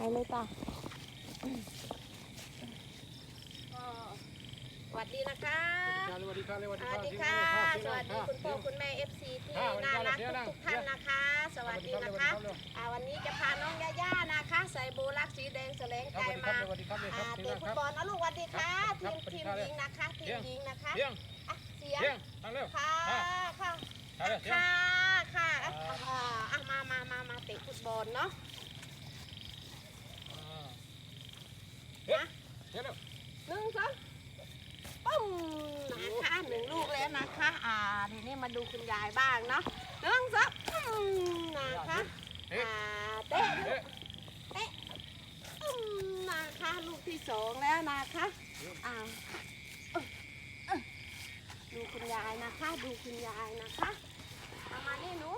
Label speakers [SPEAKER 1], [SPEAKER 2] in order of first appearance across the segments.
[SPEAKER 1] ในเลยจ้ะก็สวัสดีนะคะ
[SPEAKER 2] สวัสดีครับสวัส
[SPEAKER 1] ส
[SPEAKER 2] ดี
[SPEAKER 1] วัสดีค่ะ สวัสดีคุณพ่อคุณแม่เอฟซีที่น่ารักทุกๆท่านนะคะ สวัสดีนะคะอ่าวันนี้จะพาน้องย่าย่านะคะ ใส่โบลักสีแดงแสลงใจมา
[SPEAKER 2] สวัสดีครับเลยค
[SPEAKER 1] อ่า
[SPEAKER 2] รับ
[SPEAKER 1] เตะฟุตบอลนะลูกสวัสดีค่ะ ทีมทีมหญิงนะคะ ทีมหญิงนะคะ
[SPEAKER 2] เที่ยง
[SPEAKER 1] อะเสียง
[SPEAKER 2] เที่ยงตั้งเร็ว
[SPEAKER 1] ค่ะ ค่ะ
[SPEAKER 2] ตั้งเร็วเที่ยง
[SPEAKER 1] ค่ะ ค่ะอะอ่าอะมามามามาเตะฟุตบอลเนาะ
[SPEAKER 2] เที่ยงเที่ยงเร็ว
[SPEAKER 1] หนึ่งสองปุ้มนะคะหนึ่งลูกแล้วนะคะ อ่าทีนี้มาดูคุณยายบ้างเนาะหนึ่งสองปุ้มนะคะ
[SPEAKER 2] เอ๊ะ
[SPEAKER 1] อ่าเตะ
[SPEAKER 2] เอ๊ะ
[SPEAKER 1] ปุ้มนะคะลูกที่สองแล้วนะคะอ่าเอ้ยเอ้ยดูคุณยายนะคะ ดูคุณยายนะคะเอามานี่หนู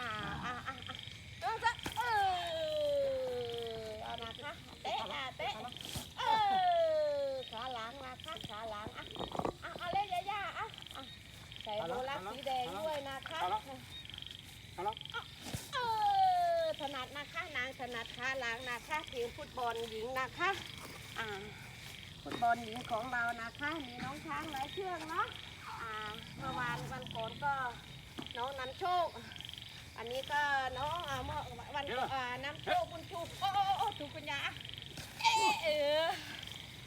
[SPEAKER 1] อ่าอ่าอ่าอ่าหนึ่งสองเออเอานะคะเตะอะเตะ เออขาหลังมาค่ะขาหลังอะอะเอาเลยย่าย่าอะอะใส่โบลักสี แดงด้วยนะคะ
[SPEAKER 2] เอาละเอาละ
[SPEAKER 1] เออถนัดนะคะนางถนัดขาหลังนะคะทีมฟุตบอลหญิงนะคะอ่าฟุตบอลหญิงของเรานะคะมีน้องช้างหลายเชือกเนาะอ่าเมื่อวานวันก่อนก็น้องนำโชค อันนี้ก็น้องอ่าเมื่อวันก่อนอ่านำโชคบุญชูโอ้โอ้โอ้ถูกปัญญาเอะเออ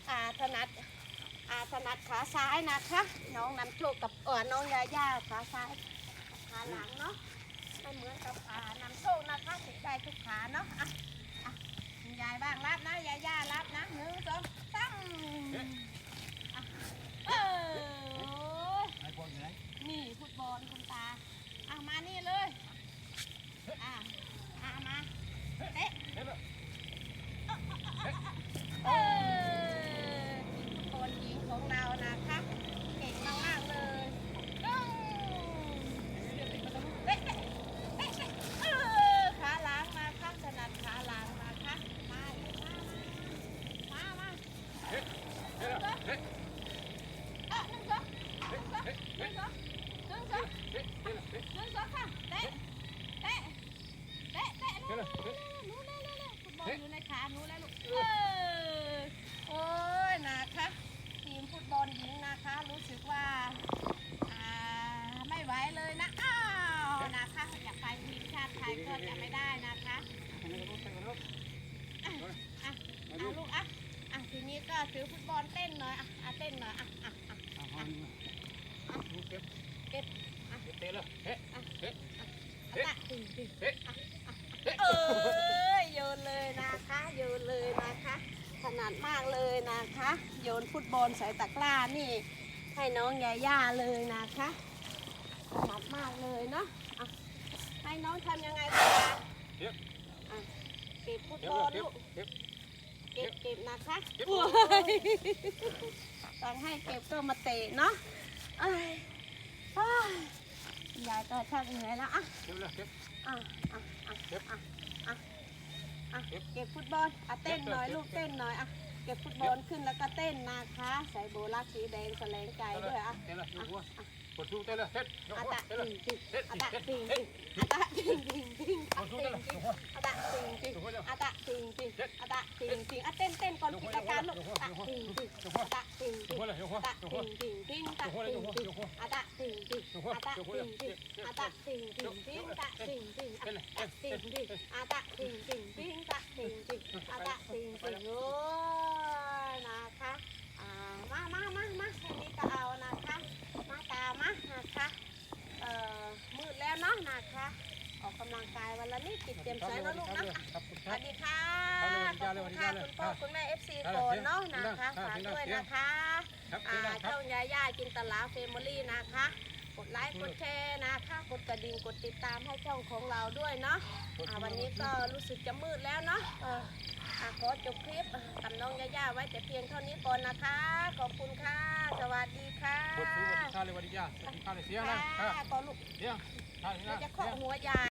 [SPEAKER 1] อ่าถนัด อาถนัดขาซ้ายนะคะ น้องนำโชคกับเออน้องยาย่าขาซ้ายขาหลังเนาะไม่เหมือนกับอ่านำโชคนะคะติดได้ทุกขาเนาะอะอะคุณยายบ้างรับนะยาย่ารับนะหนึ่งสองสามอะเออ
[SPEAKER 2] รู้
[SPEAKER 1] สึกว่าอ่าไม่ไหวเลยนะอ้าวนะคะอยากไปทีมชาติไทยก็จะไม่ได้นะคะ อะอะลูกอะอะทีนี้ ก็ถือฟุตบอลเต้นหน่อย อะอะเต้นหน่อย อะอะอะ
[SPEAKER 2] ลูกเก็บ
[SPEAKER 1] เก็บ
[SPEAKER 2] เตะเลยเฮ้
[SPEAKER 1] อะ
[SPEAKER 2] เฮ้
[SPEAKER 1] ตึงตึง
[SPEAKER 2] เฮ้
[SPEAKER 1] เออโยนเลยนะคะโยนเลยนะคะถนัดมากเลยนะคะ โยนฟุตบอลใส่ตะกร้านี่ให้น้องยาย่าเลยนะคะถนัดมากเลยเนาะให้น้องทำยังไงบ้างคะ
[SPEAKER 2] เที่ยง
[SPEAKER 1] อะเก็บฟุต
[SPEAKER 2] เที่ย
[SPEAKER 1] บอลลูก
[SPEAKER 2] เที่ยง
[SPEAKER 1] เก็บเก็บนะคะ
[SPEAKER 2] เก็บ
[SPEAKER 1] โอ้ยต้องให้เก็บก็มาเตะเนาะเอ้ยอ้ายยายก็ชักเหนื่อยแล้วอะ
[SPEAKER 2] เก็บเลยเก็บ
[SPEAKER 1] อะอะอะ
[SPEAKER 2] เก็บ
[SPEAKER 1] อะอะอะ
[SPEAKER 2] เก็บ
[SPEAKER 1] เก็บฟุตบอลอะเต้นหน่อย
[SPEAKER 2] เก็บ
[SPEAKER 1] ลูกเต้นหน่อยอะเก็บฟุตบอลขึ้นแล้วก็เต้นนะคะ ใส่โบลักสีแดงแสลงใจด้วยอะ
[SPEAKER 2] เตะเลยยกหัว กดสู้เตะเลยเฮ็ดยก
[SPEAKER 1] อะ
[SPEAKER 2] หัว
[SPEAKER 1] ตะ
[SPEAKER 2] เตะเล
[SPEAKER 1] ติ
[SPEAKER 2] ย
[SPEAKER 1] งติง
[SPEAKER 2] เฮ็ด
[SPEAKER 1] อะ
[SPEAKER 2] เฮ็
[SPEAKER 1] ตะ
[SPEAKER 2] ด
[SPEAKER 1] ติง
[SPEAKER 2] เฮ็
[SPEAKER 1] ติ
[SPEAKER 2] ด
[SPEAKER 1] งอะตะติงติงติง
[SPEAKER 2] กดสู้
[SPEAKER 1] ติ
[SPEAKER 2] เตะ
[SPEAKER 1] ง
[SPEAKER 2] เลย
[SPEAKER 1] ติง
[SPEAKER 2] ยกหัว
[SPEAKER 1] อะตะติงติง
[SPEAKER 2] ยกหัวเร็ว
[SPEAKER 1] อะตะติงติงอะตะติงติงอะเต้นเต้นก่อนปิดรายการลูกอะตะติงติงอะตะติง
[SPEAKER 2] ย
[SPEAKER 1] ติ
[SPEAKER 2] ก
[SPEAKER 1] ง
[SPEAKER 2] หัวเลยยกหัว
[SPEAKER 1] อะตะ
[SPEAKER 2] ยก
[SPEAKER 1] ติ
[SPEAKER 2] หัว
[SPEAKER 1] งติงติงตะ
[SPEAKER 2] ยกหัวเลย
[SPEAKER 1] ติ
[SPEAKER 2] ย
[SPEAKER 1] ง
[SPEAKER 2] กหัว
[SPEAKER 1] ติง
[SPEAKER 2] ยกหัว
[SPEAKER 1] อะตะติงติง
[SPEAKER 2] ยกหัว
[SPEAKER 1] อะตะ
[SPEAKER 2] ยกหัว
[SPEAKER 1] ติงติงอะตะติงติงติงตะติงติงอะตะติงติงอะตะติงติงติงตะติงติงอะตะติงติงโอ้ยนะคะอ่ามามามามาแค่นี้ก็เอานะคะมาตามมานะคะ เอ่อมืดแล้วเนาะนะคะ ออกกำลังกาย วันละนิดติดเต็มสวยนะลูกนะ
[SPEAKER 2] ครับคุณ
[SPEAKER 1] ส
[SPEAKER 2] ครั
[SPEAKER 1] วั
[SPEAKER 2] บ
[SPEAKER 1] สดีค่ะ
[SPEAKER 2] ครับ
[SPEAKER 1] ขอบ
[SPEAKER 2] สวัสดี
[SPEAKER 1] คุณ
[SPEAKER 2] ครั
[SPEAKER 1] ค่ะ
[SPEAKER 2] บ
[SPEAKER 1] คุณพ่อคุณแม่เอฟซี
[SPEAKER 2] ครับ
[SPEAKER 1] ก่อนเนาะ
[SPEAKER 2] เสียง
[SPEAKER 1] นะคะ
[SPEAKER 2] ครับ
[SPEAKER 1] ฝาก
[SPEAKER 2] เสียง
[SPEAKER 1] ด้วย
[SPEAKER 2] เสียง
[SPEAKER 1] นะคะ
[SPEAKER 2] ครับ
[SPEAKER 1] อ่า
[SPEAKER 2] ครับ
[SPEAKER 1] ช่องยาย่าจินตลาเฟมิลี่นะคะ กดไลค์กดแชร์นะคะกดกระดิ่งกดติดตามให้ช่องของเราด้วยเนาะอ่าวันนี้ก็รู้สึกจะมืดแล้วเนาะเอออะขอจบคลิปกับน้องยาย่าไว้แต่เพียงเท่านี้ก่อนนะคะ ขอบคุณค่ะ สวัสดีค่ะ
[SPEAKER 2] กดสู้สวัสดีค่ะเลยสวัสดีจ้าสวัสดีค่ะเลยเสียงนะ
[SPEAKER 1] ค่ะก่อนลูก
[SPEAKER 2] เสียง
[SPEAKER 1] เราจะเคาะหัวยาย